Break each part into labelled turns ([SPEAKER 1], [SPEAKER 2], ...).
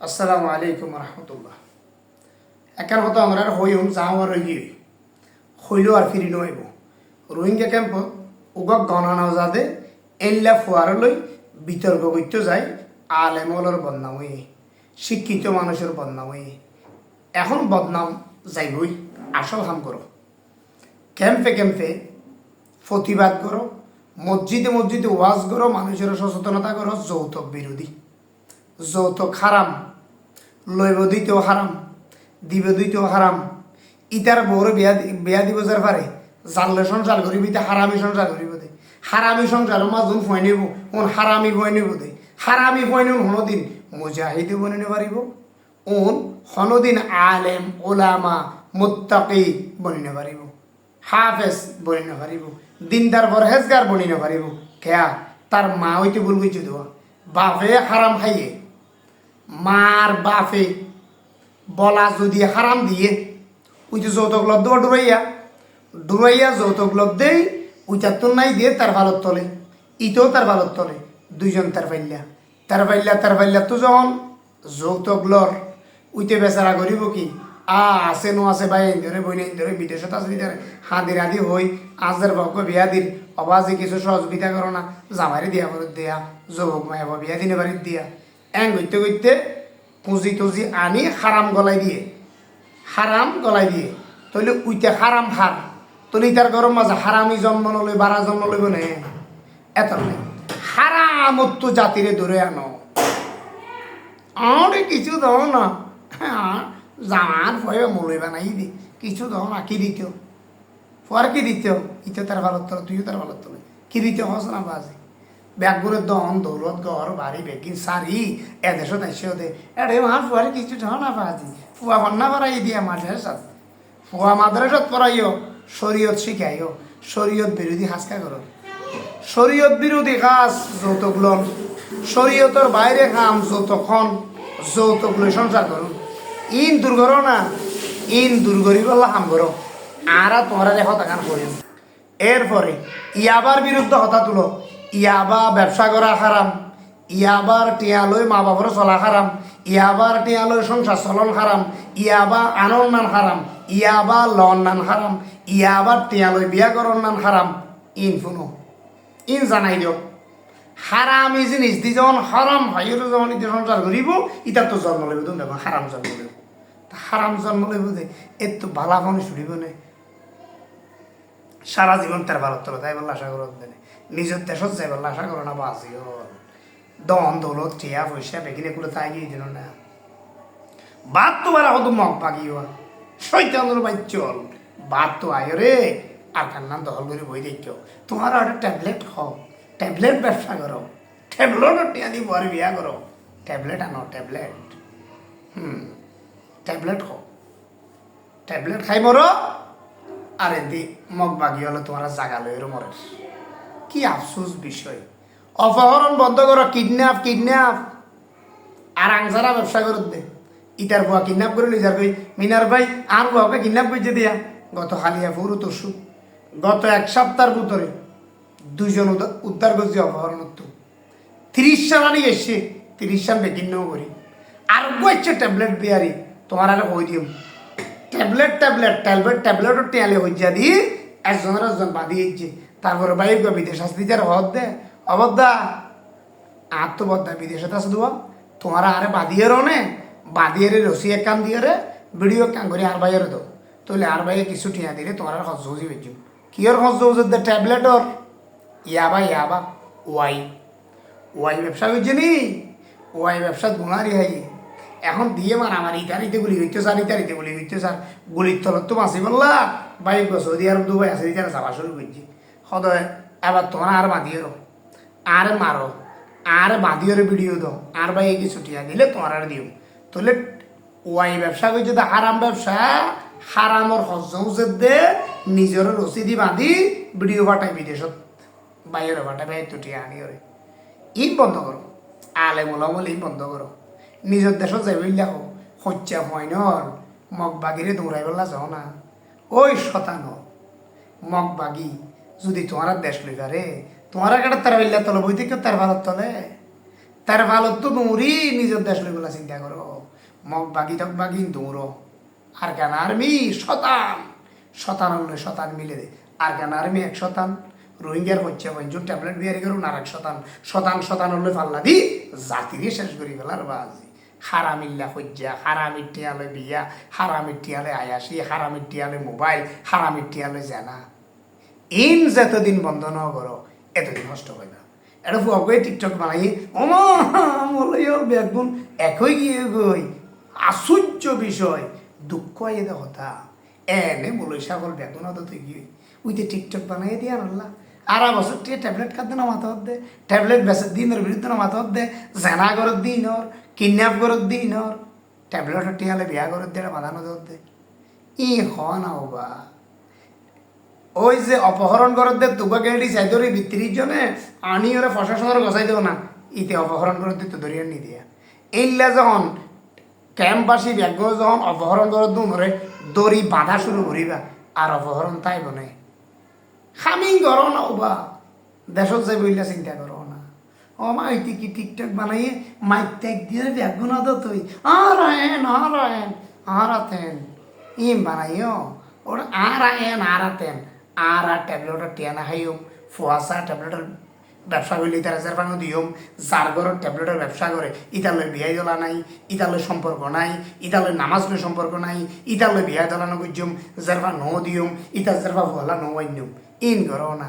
[SPEAKER 1] আসসালামু আলাইকুম রহমতুল্লাহ। একার মতো আমরা হইম যাও আর রই হইল আর ফিরি নইব। রোহিঙ্গা ক্যাম্প উগক গণনা যাদে, এল্লা ফুয়ারলৈ বিতর্ক করতে যায় আলেমলর বদনাম হয়ে শিক্ষিত মানুষের বদনাম হয়ে এখন বদনাম যাইবই, আসল হাম করো। ক্যাম্পে ক্যাম্পে প্রতিবাদ করো, মসজিদে মসজিদে ওয়াজ করো মানুষের সচেতনতা করো, যৌতুক বিরোধী। যৌতুক হারাম, লইব দিতেও হারাম, দিব দিতেও হারাম। ইটার বউরে বিয়া বিয়া দিব যার পারে, জানলে সংসার করিবি তা হারামি সংসার করিব দে হারামি সংসার মাজুন ফয় নিব, ওন হারামি ফয় নিব দে হারামি ফয় নিব হনদিন মুজাহিদে বনিনে পারিব, ওন হনদিন আলেম, ওলামা, মুত্তাকি বনিনে পারিব, হাফেজ বনিনে পারিব, দিনদার পরহেজগার বনিনে পারিব। কেয়া, তার মা হইতে ভুল গইছে দেওয়া বাপে হারাম খাইয়ে মার বাপে বলা যদি হারাম দিয়ে, ওই যে যৌতুক লব্ধ ডুরাইয়া ডুরাইয়া যৌতুক লব্ধেই ওইটার তো নাই দিয়ে তার ভালত তলে, ইতেও তার ভালত তলে, দুইজন তার পাইলা তার পাইলা তার পাইলা তো যখন যৌতুক লর উইতে বেচারা করিব কি? আ, আছে নো আছে ভাই ধরে বই নেই ধরে বিদেশত আছে ধরে হাঁদির আদি হই, আজের বক বিয়া দিন অবাজে কিছু সহযোগিতা করো না জামারি দিয়া করে দিয়া, যুবক মায়া বিয়া দিনে বাড়ির দিয়া। এং করতে করতে পুঁজি টুজি আনি হারাম গলাই দিয়ে। হারাম গলাই দিয়ে। তইলে উইতে হারাম হার। তলি তার গরম মাঝে হারামি জন্ম নলই বারা জন্ম লইব নে এত নাই। হারামত্ব জাতিরে ধরে আনো। আরে কিছু দাও না। জামার ভয়ে মলই বানাই দি। কিছু দাও না, কি দিত পর কি দিত ইতে তার ভালো তুইও তার ভালো কি দিতে হস না বাজে ব্যাগগুলো দন, দৌলত, ঘর, বাড়ি, বেগিন সারি এদেশত এসে দে এরে মার ফুয়ারে কিছু না বাজি ফুয়া বন্যা পড়াই দিয়া মাদ্রাসাত ফুয়া মাদ্রাসাত পড়াইও, শরীয়ত শিখাইও, শরীয়ত বিরোধী হাসকা করো। শরীয়ত বিরোধী কাজ, যৌতুক লন। শরীয়তর বাইরে কাম যৌতুকখন যৌতুক লই সংসার করুন ইন দুর্ঘটনা ইন দুর্গরি বললা হাম করো। আরা তোমরা দেখো তাকান করিম। এরপরে, ইয়াবার বিরুদ্ধে হতা তুলো। ইয়াবা ব্যবসা করা হারাম। ইয়াবার টিয়ালই মা বাবার চলা হারাম ইয়াবার টিয়ালই সংসার চলন হারাম ইয়াবা আনন নান হারাম ইয়াবা লন নান হারাম ইয়াবার টিয়ালই বিয়া করন নান হারাম ইন শুনো। ইন জানাই দিও হারামি জিনিস দি যখন হারাম ভাইয়ের যখন ইতি সংসার করিব ইতার তো জন্ম লইব তুমি দেখো হারাম জন্ম লইব। হারাম জন্ম লইব যে এর তো বালা ফোন শুনিব নে? সারা জীবন তার ভালো তোলো তাই বলে আশা করো নিজের দেশত আশা করো না বাজি দন দৌলত টিয়া পয়সা, বেগিনে কুলে তাই গিয়ে দিল না। বাদ হতো মগ পাগিও শৈতানোর বাচ্চল। বাদ তো আয় রে, আর কান্নান দখল করে বই দেখো। তোমার একটা ট্যাবলেট খাও। ট্যাবলেট ব্যবসা করো। ট্যাবলেট টিয়া দিয়ে বিয়া করো। ট্যাবলেট আনো, ট্যাবলেট। হুম, ট্যাবলেট খাও। ট্যাবলেট খাই মরো আর এদি মগ বাগি হলে তোমার জাগা লইরও মরে কি আফসোস বিষয়? অপহরণ বন্ধ করো কিডন্যাপ কিডন্যাপ আর আংসারা ব্যবসা করে দে। ইটার বুয়া কিডন্যাপ করে লিজার কই মিনার ভাই, আর বুয়াকে কিডন্যাপ করছে দিয়া। গত হালিয়া ফুরু তসু গত এক সপ্তাহের ভিতরে দুইজন উদ্ধার- করছে অপহরণ তো তিরিশ সাল আনি এসছে তিরিশ সাল বেকিন্ন করি। আর গেছে ট্যাবলেট বিয়ারি, তোমার আর হই দিম। ট্যাবলেট ট্যাবলেট ট্যাবলেট, ট্যাবলেটও টেয়ালে হইয়া দি। একজন বাঁধি দিচ্ছে তারপরে বাইক বিদেশ আসতে যার হদ দে। অবদ্দা আর তো বদ্দা বিদেশে আছে দেবো তোমার আরে বাঁধিয়ে রনে বাঁধিয়ে রে রসি এক কাম দিয়ে রে ভিডিও কান করে আর বাইরে দো তাহলে আর বাইরে কিছু ঠিয়া দিলে তোমার আর হজ হজি বেজু কিয়র হজ হজ দে ট্যাবলেটর ইয়াবা ইয়াবা ওয়াই। ওয়াই ব্যবসা করছে নি? ওয়াই ব্যবসা গুণারি হাই এখন দিয়ে মার আমার ইতারিতে গুলি হইতে স্যার ইতারিতে গুলি হইতে স্যার গুলির তলত তো মাসি বললা বাইক সৌদি আরব দুবাই আছে ইতারা যাওয়া শুরু করছি। সদয়, এবার তোমার আর বাঁধিয়ে আর মারো। আর বাঁধিয়ে ভিডিও দাও আর ভাই, এই কিছু টিয়া দিলে তোমার আর দিও। তাহলে ওয়াই ব্যবসা করছে তো হারাম ব্যবসা হারামর হজে দে, নিজের রসিদি বাঁধি ভিডিও পাঠাই বিদেশত বাইরে পাঠাই ভাই তো টিয়া আনি ওরে ই বন্ধ করো। আলে মোলামল ই বন্ধ করো। নিজের দেশত যাই দেখো হচ্ছা হয় নর মগ বাগিরে দৌড়াই বললা যাও না। ওই শতানো, মগ বাগি, যদি তোমার দেশ লই পারে তোমার কাটা তার বললা তলে বই থেকে তার ভারত তলে। তার ভালত তো দৌড়ি নিজের দেশ লইগুলা চিন্তা করো মগ বাগি তক বাগি দৌড়ো আর কেন আর্মি শতান। শতান হলে শতান মিলে দে। আর কেন আর্মি এক শতান। রোহিঙ্গার হচ্ছে পঞ্চম ট্যাবলেট বিয়ারি করুন আর এক শতান। শতান শতান হলে পাল্লা দি জাতিকে শেষ করি ফেলার বাজি। হারামিল্লা হজ্জা হারামির টিয়ালে বিয়া হারামির টিয়ালে আয়াসি হারামির টিয়ালে মোবাইল হারামির টিয়ালে জানা। ইন যতদিন বন্ধ ন করো এতদিন নষ্ট হয় না। এটা ফুয়াকে টিকটক বানাই, অমা মলয় বেগুন একই গিয়ে গই। আশ্চর্য বিষয়, দুঃখ এ কথা এনে বলই ছাগল বেগুন অত তুই গিয়ে। উইতে টিকটক বানাই দিয়া আল্লাহ। আর বছর টিয়ে ট্যাবলেট খাদ্য না মাথা দে। ট্যাবলেট বেসার দিনের বিরুদ্ধে না মাথা দে। জেনা করত দিন ওর কিডন্যাপ করত দিন ওর ট্যাবলেট টিয়ালে বিয়া করত দিয়ে বাঁধানো দে। ই হ না বা ওই যে অপহরণ করত দে তুবা গেলি চাইদরি ভিত্তির জনে, আনি ওরা প্রশাসনের গসাই দেও না। ইতে অপহরণ করত দিতে ধরিয়ে নি দিয়া এইলা যখন ক্যাম্পবাসী ব্যাগ যখন অপহরণ করত দিন ওরে দড়ি বাঁধা শুরু করিবা, আর অপহরণ তাই বনে। খামিং করো না ওবা। দেশত যাই বইলা চিন্তা করো না। ও মা ইতি কি ঠিকঠাক বানাই মাইক ট্যাগ দিয়ে ব্যাগুন তো তুই। আর আয়েন আর আয়েন আর আতেন ইম বানাইও। ওটা আর আয়েন আর আতেন আর আর ট্যাবলেটের টিয়ানা খাইও। ফুয়াশা ট্যাবলেটের ব্যবসা করলে ইতার হাজার পানো দিয়ম যার ঘরের ট্যাবলেটের ব্যবসা করে ইতালে বিয়াই দলা নাই, ইতালে সম্পর্ক নাই, ইতালে নামাজ লই সম্পর্ক নাই, ইতালে বিয়াই দলানো গুজম জারফা ন দিয়ম ইতার জারফা ভলা ন আইনম ইন করো না।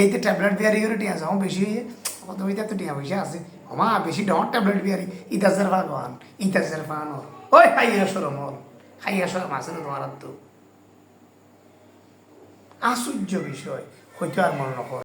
[SPEAKER 1] এইতে ট্যাবলেট বিয়ারি করে টিয়া যাও বেশি হয়ে কত ইতা তো টিয়া পয়সা আছে। আমা বেশি ডর ট্যাবলেট বিয়ারি ইতার জারফা গান ইতার জারফা আনো ওই খাইয়া সরম হল খাইয়া সরম আছে না তোমার তো আশ্চর্য বিষয় হয়তো আর মনে নকর